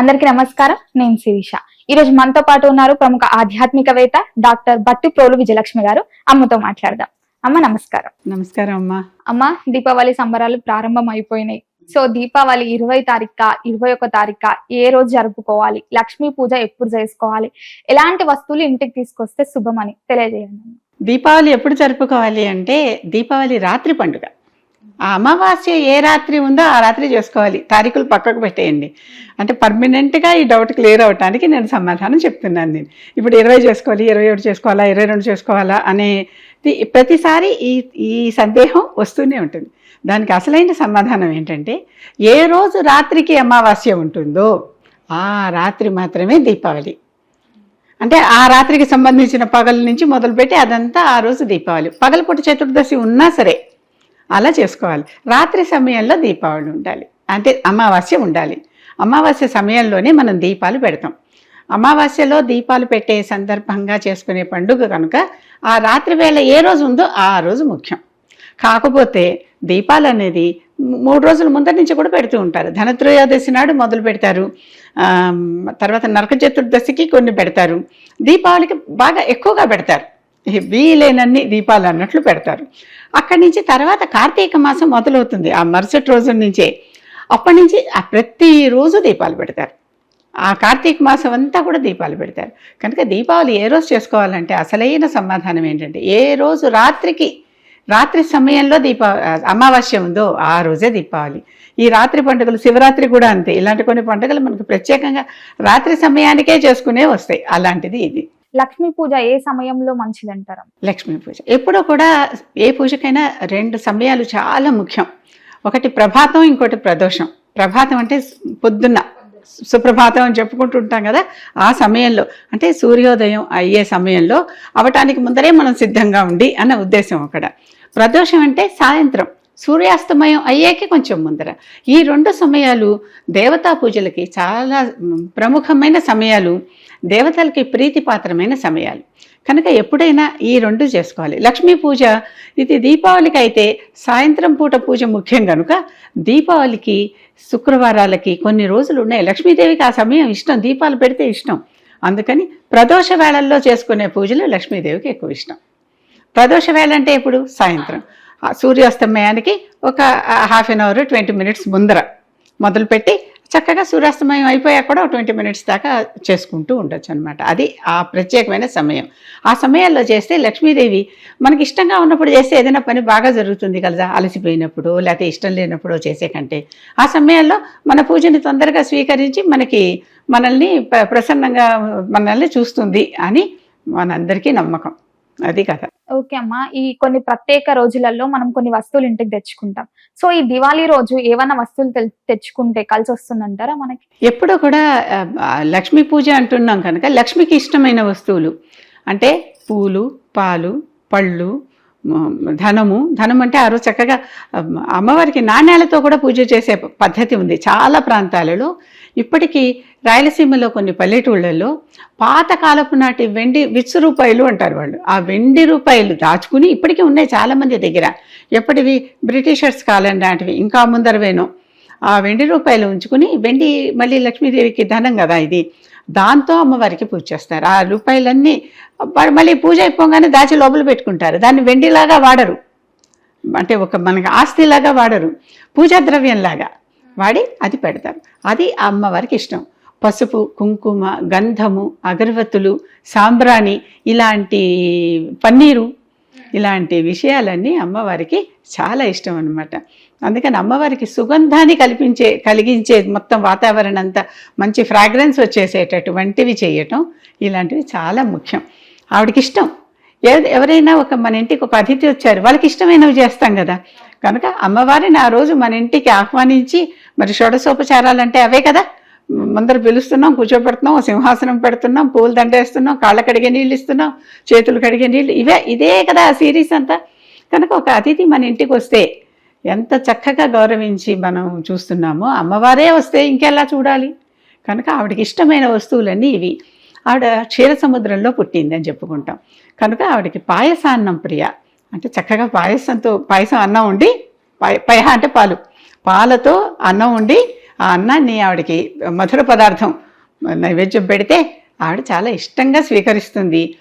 అందరికీ నమస్కారం. నేను శిరీష. ఈ రోజు మనతో పాటు ఉన్నారు ప్రముఖ ఆధ్యాత్మికవేత్త డాక్టర్ బట్టి ప్రోలు విజయలక్ష్మి గారు. అమ్మతో మాట్లాడదాం. అమ్మ నమస్కారం. నమస్కారం అమ్మా. అమ్మ దీపావళి సంబరాలు ప్రారంభం అయిపోయినాయి సో దీపావళి ఇరవై తారీఖు ఇరవై ఒక తారీఖు ఏ రోజు జరుపుకోవాలి? లక్ష్మీ పూజ ఎప్పుడు చేసుకోవాలి? ఎలాంటి వస్తువులు ఇంటికి తీసుకొస్తే శుభమని తెలియజేయండి. దీపావళి ఎప్పుడు జరుపుకోవాలి అంటే దీపావళి రాత్రి పండుగ. ఆ అమావాస్య ఏ రాత్రి ఉందో ఆ రాత్రి చేసుకోవాలి. తారీఖులు పక్కకు పెట్టేయండి. అంటే పర్మనెంట్గా ఈ డౌట్ క్లియర్ అవడానికి నేను సమాధానం చెప్తున్నాను నేను. ఇప్పుడు ఇరవై చేసుకోవాలి ఇరవై ఒకటి చేసుకోవాలా ఇరవై రెండు చేసుకోవాలా అనే ప్రతిసారి ఈ ఈ సందేహం వస్తూనే ఉంటుంది. దానికి అసలైన సమాధానం ఏంటంటే ఏ రోజు రాత్రికి అమావాస్య ఉంటుందో ఆ రాత్రి మాత్రమే దీపావళి. అంటే ఆ రాత్రికి సంబంధించిన పగల నుంచి మొదలుపెట్టి అదంతా ఆ రోజు దీపావళి. పగలపూట చతుర్దశి ఉన్నా సరే అలా చేసుకోవాలి. రాత్రి సమయంలో దీపావళి ఉండాలి. అంటే అమావాస్య ఉండాలి. అమావాస్య సమయంలోనే మనం దీపాలు పెడతాం. అమావాస్యలో దీపాలు పెట్టే సందర్భంగా చేసుకునే పండుగ కనుక ఆ రాత్రి వేళ ఏ రోజు ఉందో ఆ రోజు ముఖ్యం. కాకపోతే దీపాలు అనేది మూడు రోజుల ముందర నుంచి కూడా పెడుతూ ఉంటారు. ధనత్రయోదశి నాడు మొదలు పెడతారు. తర్వాత నరక చతుర్దశికి కొన్ని పెడతారు. దీపావళికి బాగా ఎక్కువగా పెడతారు. వీలైనన్ని దీపాలు అన్నట్లు పెడతారు. అక్కడి నుంచి తర్వాత కార్తీక మాసం మొదలవుతుంది. ఆ మరుసటి రోజు నుంచే అప్పటి నుంచి ఆ ప్రతిరోజు దీపాలు పెడతారు. ఆ కార్తీక మాసం అంతా కూడా దీపాలు పెడతారు. కనుక దీపావళి ఏ రోజు చేసుకోవాలంటే అసలైన సమాధానం ఏంటంటే ఏ రోజు రాత్రికి రాత్రి సమయంలో దీపా అమావాస్య ఉందో ఆ రోజే దీపావళి. ఈ రాత్రి పండుగలు శివరాత్రి కూడా అంతే. ఇలాంటి కొన్ని పండుగలు మనకు ప్రత్యేకంగా రాత్రి సమయానికే చేసుకునే వస్తాయి. అలాంటిది ఇది. లక్ష్మీ పూజ ఏ సమయంలో మంచిదంటారు? లక్ష్మీ పూజ. ఎప్పుడూ కూడా ఏ పూజకైనా రెండు సమయాలు చాలా ముఖ్యం. ఒకటి ప్రభాతం ఇంకోటి ప్రదోషం. ప్రభాతం అంటే పొద్దున్న. సుప్రభాతం అని చెప్పుకుంటూ ఉంటాం కదా ఆ సమయంలో. అంటే సూర్యోదయం అయ్యే సమయంలో అవటానికి ముందరే మనం సిద్ధంగా ఉండి అన్న ఉద్దేశం అక్కడ. ప్రదోషం అంటే సాయంత్రం. సూర్యాస్తమయం అయ్యాకే కొంచెం ముందర. ఈ రెండు సమయాలు దేవతా పూజలకి చాలా ప్రముఖమైన సమయాలు దేవతలకి ప్రీతిపాత్రమైన సమయాలు. కనుక ఎప్పుడైనా ఈ రెండు చేసుకోవాలి. లక్ష్మీ పూజ ఇది దీపావళికి అయితే సాయంత్రం పూట పూజ ముఖ్యం కనుక దీపావళికి శుక్రవారాలకి కొన్ని రోజులు ఉన్నాయి. లక్ష్మీదేవికి ఆ సమయం ఇష్టం దీపాలు పెడితే ఇష్టం. అందుకని ప్రదోష వేళల్లో చేసుకునే పూజలు లక్ష్మీదేవికి ఎక్కువ ఇష్టం. ప్రదోష వేళ అంటే ఇప్పుడు సాయంత్రం. సూర్యాస్తమయానికి ఒక half an hour twenty minutes ముందర మొదలుపెట్టి చక్కగా సూర్యాస్తమయం అయిపోయాక కూడా ట్వంటీ మినిట్స్ దాకా చేసుకుంటూ ఉండొచ్చు అనమాట అది ఆ ప్రత్యేకమైన సమయం. ఆ సమయాల్లో చేస్తే లక్ష్మీదేవి మనకి ఇష్టంగా ఉన్నప్పుడు చేస్తే ఏదైనా పని బాగా జరుగుతుంది కదా అలసిపోయినప్పుడు లేకపోతే ఇష్టం లేనప్పుడు చేసే కంటే. ఆ సమయాల్లో మన పూజని తొందరగా స్వీకరించి మనకి మనల్ని ప్ర- ప్రసన్నంగా మనల్ని చూస్తుంది అని మనందరికీ నమ్మకం. అది కథ ఓకే అమ్మా. ఈ కొన్ని ప్రత్యేక రోజులలో మనం కొన్ని వస్తువులు ఇంటికి తెచ్చుకుంటాం. సో ఈ దివాళీ రోజు ఏమైనా వస్తువులు తెచ్చుకుంటే కలిసి వస్తుందంటారా మనకి? ఎప్పుడూ కూడా లక్ష్మీ పూజ అంటున్నాం కనుక లక్ష్మికి ఇష్టమైన వస్తువులు అంటే పూలు పాలు పళ్ళు ధనము. ధనం అంటే ఆ రోజు చక్కగా అమ్మవారికి నాణ్యాలతో కూడా పూజ చేసే పద్ధతి ఉంది చాలా ప్రాంతాలలో. ఇప్పటికీ రాయలసీమలో కొన్ని పల్లెటూళ్ళల్లో పాతకాలపు నాటి వెండి విచ్చు రూపాయలు అంటారు వాళ్ళు. ఆ వెండి రూపాయలు దాచుకుని ఇప్పటికీ ఉన్నాయి చాలామంది దగ్గర. ఎప్పటివి? బ్రిటిషర్స్ కాలం నాటివి. ఇంకా ముందరవేనో. ఆ వెండి రూపాయలు ఉంచుకుని వెండి మళ్ళీ లక్ష్మీదేవికి ధనం కదా ఇది. దాంతో అమ్మవారికి పూజ చేస్తారు. ఆ రూపాయలన్నీ మళ్ళీ పూజ అయిపోగానే దాచి లోపల పెట్టుకుంటారు. దాన్ని వెండిలాగా వాడరు. అంటే ఒక మనకి ఆస్తిలాగా వాడరు. పూజా ద్రవ్యంలాగా వాడి అది పెడతారు. అది ఆ అమ్మవారికి ఇష్టం. పసుపు కుంకుమ గంధము అగరవత్తులు సాంబ్రాణి ఇలాంటి పన్నీరు ఇలాంటి విషయాలన్నీ అమ్మవారికి చాలా ఇష్టం అన్నమాట. అందుకని అమ్మవారికి సుగంధాన్ని కల్పించే కలిగించే మొత్తం వాతావరణం అంతా మంచి ఫ్రాగ్రెన్స్ వచ్చేసేటటువంటివి చేయటం ఇలాంటివి చాలా ముఖ్యం. ఆవిడకి ఇష్టం. ఎవరైనా ఒక మన ఇంటికి ఒక అతిథి వచ్చారు వాళ్ళకి ఇష్టమైనవి చేస్తాం కదా. కనుక అమ్మవారిని ఆ రోజు మన ఇంటికి ఆహ్వానించి మరి షోడశోపచారాలు అంటే అవే కదా. ముందర పిలుస్తున్నాం కూర్చోబెడుతున్నాం సింహాసనం పెడుతున్నాం పూలు దండేస్తున్నాం కాళ్ళ కడిగే నీళ్ళు ఇస్తున్నాం చేతులు కడిగే నీళ్ళు ఇవే ఇదే కదా ఆ సిరీస్ అంతా. కనుక ఒక అతిథి మన ఇంటికి వస్తే ఎంత చక్కగా గౌరవించి మనం చూస్తున్నామో అమ్మవారే వస్తే ఇంకెలా చూడాలి? కనుక ఆవిడకి ఇష్టమైన వస్తువులన్నీ ఇవి. ఆవిడ క్షీర సముద్రంలో పుట్టింది అని చెప్పుకుంటాం. కనుక ఆవిడకి పాయసాన్నం ప్రియ. అంటే చక్కగా పాయసంతో పాయసం అన్నం ఉండి పాయ పయహ అంటే పాలు. పాలతో అన్నం ఉండి ఆ అన్నాన్ని ఆవిడకి మధుర పదార్థం నైవేద్యం పెడితే ఆవిడ చాలా ఇష్టంగా స్వీకరిస్తుంది.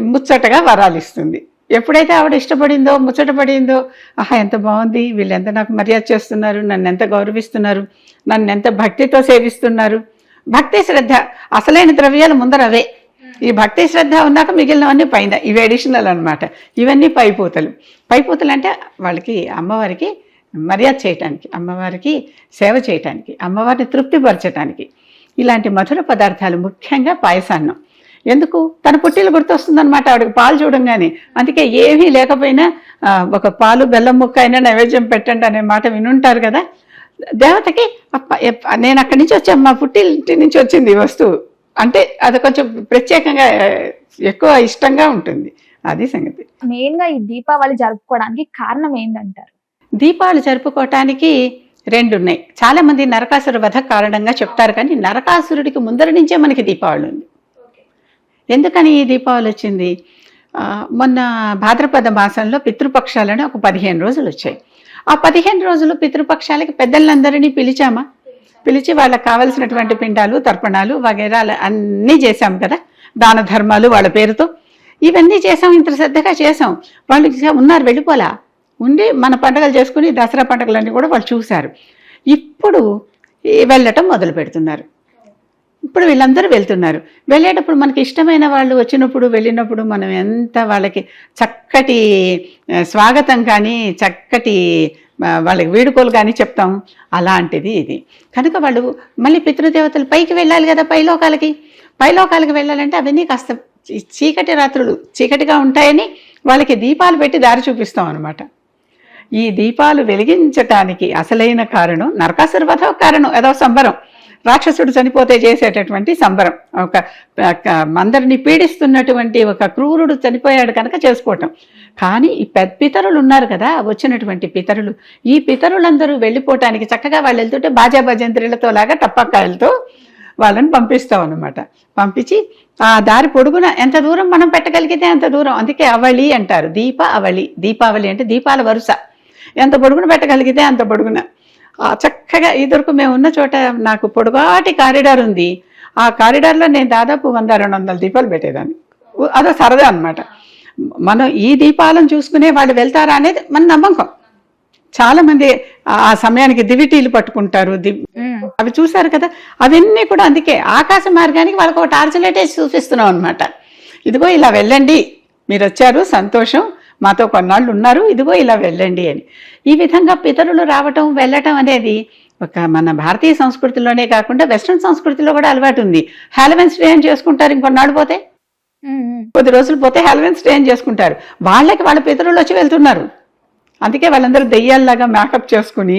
ముచ్చటగా వరాలు ఇస్తుంది ఎప్పుడైతే ఆవిడ ఇష్టపడిందో ముచ్చటపడిందో ఆహా ఎంత బాగుంది వీళ్ళు ఎంత నాకు మర్యాద చేస్తున్నారు నన్ను ఎంత గౌరవిస్తున్నారు నన్ను ఎంత భక్తితో సేవిస్తున్నారు. భక్తి శ్రద్ధ అసలైన ద్రవ్యాలు ముందర అవే. ఈ భక్తి శ్రద్ధ ఉన్నాక మిగిలినవన్నీ పైన ఇవి అడిషనల్ అనమాట ఇవన్నీ పైపూతలు. పైపూతలు అంటే వాళ్ళకి అమ్మవారికి మర్యాద చేయటానికి అమ్మవారికి సేవ చేయటానికి అమ్మవారిని తృప్తిపరచటానికి. ఇలాంటి మధుర పదార్థాలు ముఖ్యంగా పాయసాన్నం. ఎందుకు? తన పుట్టిలు గుర్తొస్తుందన్నమాట ఆవిడకి పాలు చూడంగానే. అందుకే ఏమీ లేకపోయినా ఒక పాలు బెల్లం ముక్క అయినా నైవేద్యం పెట్టండి అనే మాట వినుంటారు కదా. దేవతకి నేను అక్కడి నుంచి వచ్చాను మా పుట్టింటి నుంచి వచ్చింది ఈ వస్తువు. అంటే అది కొంచెం ప్రత్యేకంగా ఎక్కువ ఇష్టంగా ఉంటుంది. అది సంగతి. మెయిన్గా ఈ దీపావళి జరుపుకోవడానికి కారణం ఏంటంటారు దీపావళి జరుపుకోవటానికి రెండు ఉన్నాయి చాలా మంది నరకాసుర వధ కారణంగా చెప్తారు కానీ నరకాసురుడికి ముందర నుంచే మనకి దీపావళి ఉంది. ఎందుకని ఈ దీపావళి వచ్చింది? మొన్న భాద్రపద మాసంలో పితృపక్షాలని ఒక పదిహేను రోజులు వచ్చాయి. ఆ పదిహేను రోజులు పితృపక్షాలకి పెద్దలందరినీ పిలిచామా? పిలిచి వాళ్ళకి కావలసినటువంటి పిండాలు తర్పణాలు వగైరాలు అన్నీ చేశాం కదా? దాన ధర్మాలు వాళ్ళ పేరుతో. ఇవన్నీ చేసాం ఇంత శ్రద్ధగా చేసాం వాళ్ళు ఉన్నారు వెళ్ళిపోలా? ఉండి మన పండుగలు చేసుకుని దసరా పండుగలన్నీ కూడా వాళ్ళు చూశారు. ఇప్పుడు వెళ్ళటం మొదలు పెడుతున్నారు ఇప్పుడు వీళ్ళందరూ వెళ్తున్నారు. వెళ్ళేటప్పుడు మనకి ఇష్టమైన వాళ్ళు వచ్చినప్పుడు వెళ్ళినప్పుడు మనం ఎంత వాళ్ళకి చక్కటి స్వాగతం కానీ చక్కటి వాళ్ళకి వీడుకోలు కానీ చెప్తాం. అలాంటిది ఇది. కనుక వాళ్ళు మళ్ళీ పితృదేవతలు పైకి వెళ్ళాలి కదా పైలోకాలకి? పైలోకాలకి వెళ్ళాలంటే అవన్నీ కాస్త చీకటి రాత్రులు చీకటిగా ఉంటాయని వాళ్ళకి దీపాలు పెట్టి దారి చూపిస్తాం అనమాట ఈ దీపాలు వెలిగించటానికి అసలైన కారణం నరకాసుర వధ కారణం ఏదో సంబరం. రాక్షసుడు చనిపోతే చేసేటటువంటి సంబరం. ఒక అందరిని పీడిస్తున్నటువంటి ఒక క్రూరుడు చనిపోయాడు కనుక చేసుకోవటం. కానీ ఈ పెద్ద పితరులు ఉన్నారు కదా వచ్చినటువంటి పితరులు. ఈ పితరులందరూ వెళ్ళిపోవటానికి చక్కగా వాళ్ళు వెళ్తుంటే బాజా భజంత్రులతో లాగా టప్పక్కాయలతో వాళ్ళని పంపిస్తాం అనమాట పంపించి ఆ దారి పొడుగున ఎంత దూరం మనం పెట్టగలిగితే అంత దూరం. అందుకే అవళి అంటారు. దీప అవళి. దీపావళి అంటే దీపాల వరుస. ఎంత పొడుగున పెట్టగలిగితే అంత పొడుగున. చక్కగా ఇదివరకు మేము ఉన్న చోట నాకు పొడుగాటి కారిడార్ ఉంది. ఆ కారిడార్లో నేను దాదాపు వంద రెండు వందల దీపాలు పెట్టేదాన్ని. అదో సరదా అనమాట మనం ఈ దీపాలను చూసుకునే వాళ్ళు వెళ్తారా అనేది మన నమ్మకం. చాలా మంది ఆ సమయానికి దివిటీలు పట్టుకుంటారు. అవి చూశారు కదా? అవన్నీ కూడా అందుకే ఆకాశ మార్గానికి వాళ్ళకు ఒక టార్చ్ లైటే చూపిస్తున్నాం అనమాట ఇదిగో ఇలా వెళ్ళండి. మీరు వచ్చారు సంతోషం. మాతో కొన్నాళ్ళు ఉన్నారు ఇదిగో ఇలా వెళ్ళండి అని. ఈ విధంగా పితరులు రావటం వెళ్ళటం అనేది ఒక మన భారతీయ సంస్కృతిలోనే కాకుండా వెస్ట్రన్ సంస్కృతిలో కూడా అలవాటు ఉంది. హాలవెన్స్ డే అని చేసుకుంటారు ఇంకొన్నాళ్ళు పోతే. కొద్ది రోజులు పోతే హాలవెన్స్ డే అని చేసుకుంటారు. వాళ్ళకి వాళ్ళ పితరులు వచ్చి వెళ్తున్నారు. అందుకే వాళ్ళందరూ దెయ్యాల్లాగా మేకప్ చేసుకుని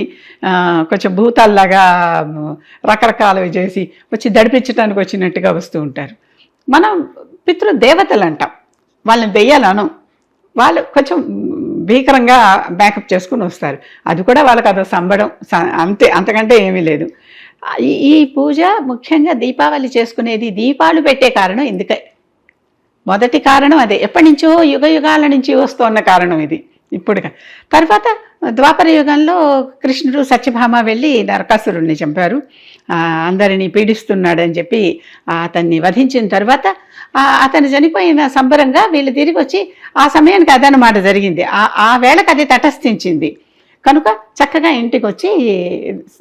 కొంచెం భూతాల్లాగా మ్, రకరకాలవి చేసి వచ్చి దడిపించడానికి వచ్చినట్టుగా వస్తూ ఉంటారు. మనం పితృ దేవతలు అంటాం వాళ్ళని దెయ్యాలు అనం వాళ్ళు కొంచెం భీకరంగా మేకప్ చేసుకుని వస్తారు. అది కూడా వాళ్ళకి అదో సంబడం స- అంతే అంతకంటే ఏమీ లేదు. ఈ- ఈ పూజ ముఖ్యంగా దీపావళి చేసుకునేది దీపాలు పెట్టే కారణం ఎందుకే మొదటి కారణం అదే. ఎప్పటి నుంచో యుగ యుగాల నుంచి వస్తున్న కారణం ఇది. ఇప్పుడుగా. తర్వాత ద్వాపర యుగంలో కృష్ణుడు సత్యభామ వెళ్ళి నరకాసురుణ్ణి చంపారు. అందరినీ పీడిస్తున్నాడని చెప్పి అతన్ని వధించిన తర్వాత అతను చనిపోయిన సంబరంగా వీళ్ళు తిరిగి వచ్చి ఆ సమయానికి అదనమాట జరిగింది. ఆ ఆ వేళకు అది తటస్థించింది. కనుక చక్కగా ఇంటికి వచ్చి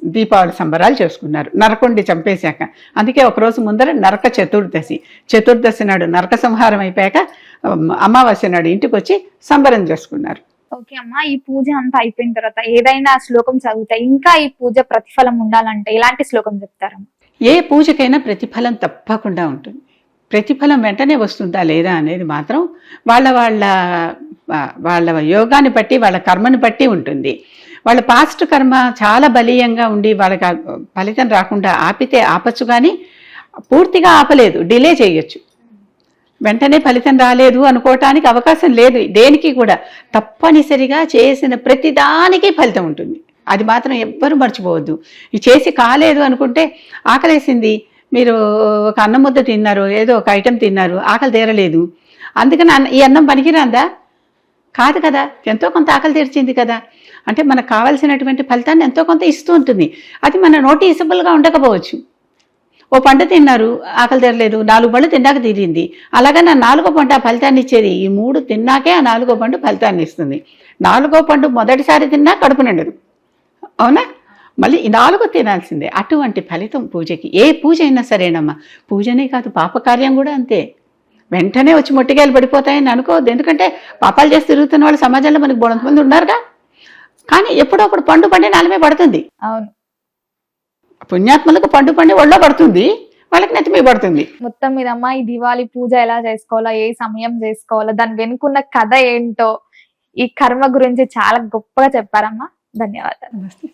దీపావళి సంబరాలు చేసుకున్నారు. నరకుండి చంపేశాక. అందుకే ఒకరోజు ముందర నరక చతుర్దశి. చతుర్దశి నాడు నరక సంహారం అయిపోయాక అమావాస్య నాడు ఇంటికి వచ్చి సంబరం చేసుకున్నారు. ఓకే అమ్మా ఈ పూజ అంతా అయిపోయిన తర్వాత ఏదైనా శ్లోకం చదివితే ఇంకా ఈ పూజ ప్రతిఫలం ఉండాలంటే ఎలాంటి శ్లోకం చెప్తారమ్మా ఏ పూజకైనా ప్రతిఫలం తప్పకుండా ఉంటుంది. ప్రతిఫలం వెంటనే వస్తుందా లేదా అనేది మాత్రం వాళ్ళ వాళ్ళ వాళ్ళ యోగాన్ని బట్టి వాళ్ళ కర్మని బట్టి ఉంటుంది. వాళ్ళ పాస్ట్ కర్మ చాలా బలీయంగా ఉండి వాళ్ళకి ఫలితం రాకుండా ఆపితే ఆపచ్చు కానీ పూర్తిగా ఆపలేదు డిలే చేయొచ్చు. వెంటనే ఫలితం రాలేదు అనుకోవటానికి అవకాశం లేదు. దేనికి కూడా? తప్పనిసరిగా చేసిన ప్రతిదానికి ఫలితం ఉంటుంది. అది మాత్రం ఎవ్వరూ మర్చిపోవద్దు. ఇది చేసి కాలేదు అనుకుంటే ఆకలేసింది. మీరు ఒక అన్నం ముద్ద తిన్నారు ఏదో ఒక ఐటెం తిన్నారు ఆకలి తీరలేదు. అందుకని అన్న- ఈ అన్నం పనికిరాందా? కాదు కదా. ఎంతో కొంత ఆకలి తీర్చింది కదా. అంటే మనకు కావాల్సినటువంటి ఫలితాన్ని ఎంతో కొంత ఇస్తూ ఉంటుంది. అది మన నోటీసబుల్గా ఉండకపోవచ్చు. ఓ పండు తిన్నారు ఆకలి తీరలేదు నాలుగు పళ్ళు తిన్నాక తీరింది. అలాగే నా నాలుగో పంట ఆ ఫలితాన్ని ఇచ్చేది ఈ మూడు తిన్నాకే ఆ నాలుగో పండు ఫలితాన్ని ఇస్తుంది. నాలుగో పండు మొదటిసారి తిన్నా కడుపు నిండదు. అవునా? మళ్ళీ ఈ నాలుగు తినాల్సిందే. అటువంటి ఫలితం పూజకి. ఏ పూజ అయినా సరేనమ్మా. పూజనే కాదు పాపకార్యం కూడా అంతే. వెంటనే వచ్చి మొట్టికాయలు పడిపోతాయని అనుకోవద్దు. ఎందుకంటే పాపాలు చేసి తిరుగుతున్న వాళ్ళు సమాజంలో మనకి బోడంత మంది ఉన్నారుగా. కానీ ఎప్పుడో అప్పుడు పండు పండి నాలుమే పడుతుంది. అవును. పుణ్యాత్మలకు పండు పండి ఒళ్ళో పడుతుంది వాళ్ళకి నెత్తి మీద పడుతుంది. మొత్తం మీద అమ్మ ఈ దివాళీ పూజ ఎలా చేసుకోవాలా ఏ సమయం చేసుకోవాలా దాని వెనుకున్న కథ ఏంటో ఈ కర్మ గురించి చాలా గొప్పగా చెప్పారమ్మా. ధన్యవాదాలు. నమస్తే.